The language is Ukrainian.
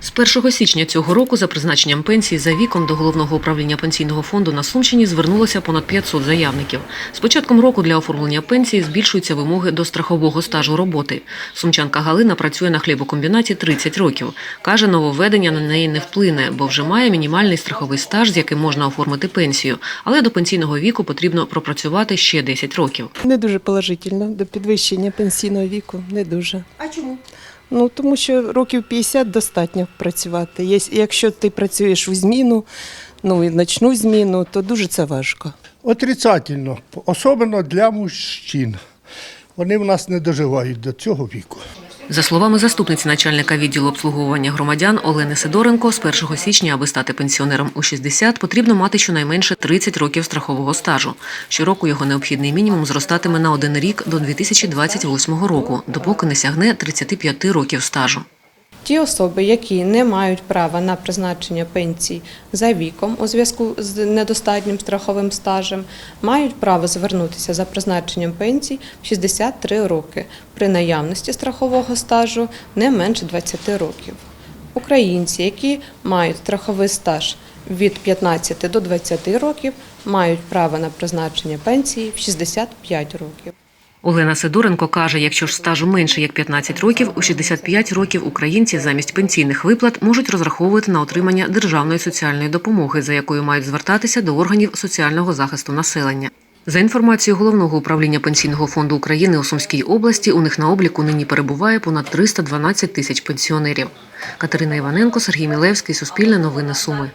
З 1 січня цього року за призначенням пенсії за віком до головного управління пенсійного фонду на Сумщині звернулося понад 500 заявників. З початком року для оформлення пенсії збільшуються вимоги до страхового стажу роботи. Сумчанка Галина працює на хлібокомбінаті 30 років. Каже, нововведення на неї не вплине, бо вже має мінімальний страховий стаж, з яким можна оформити пенсію. Але до пенсійного віку потрібно пропрацювати ще 10 років. Не дуже положительно до підвищення пенсійного віку. Не дуже. А чому? Ну тому що років 50 достатньо працювати. Є- Якщо ти працюєш у зміну, ну і ночну зміну, то дуже це важко. Отрицательно, особливо для мужчин. Вони в нас не доживають до цього віку. За словами заступниці начальника відділу обслуговування громадян Олени Сидоренко, з 1 січня, аби стати пенсіонером у 60, потрібно мати щонайменше 30 років страхового стажу. Щороку його необхідний мінімум зростатиме на один рік до 2028 року, допоки не сягне 35 років стажу. Ті особи, які не мають права на призначення пенсії за віком у зв'язку з недостатнім страховим стажем, мають право звернутися за призначенням пенсії в 63 роки при наявності страхового стажу не менше 20 років. Українці, які мають страховий стаж від 15 до 20 років, мають право на призначення пенсії в 65 років. Олена Сидоренко каже, якщо ж стажу менше як 15 років, у 65 років українці замість пенсійних виплат можуть розраховувати на отримання державної соціальної допомоги, за якою мають звертатися до органів соціального захисту населення. За інформацією головного управління пенсійного фонду України у Сумській області, у них на обліку нині перебуває понад 312 тисяч пенсіонерів. Катерина Іваненко, Сергій Мілевський, Суспільне новини Суми.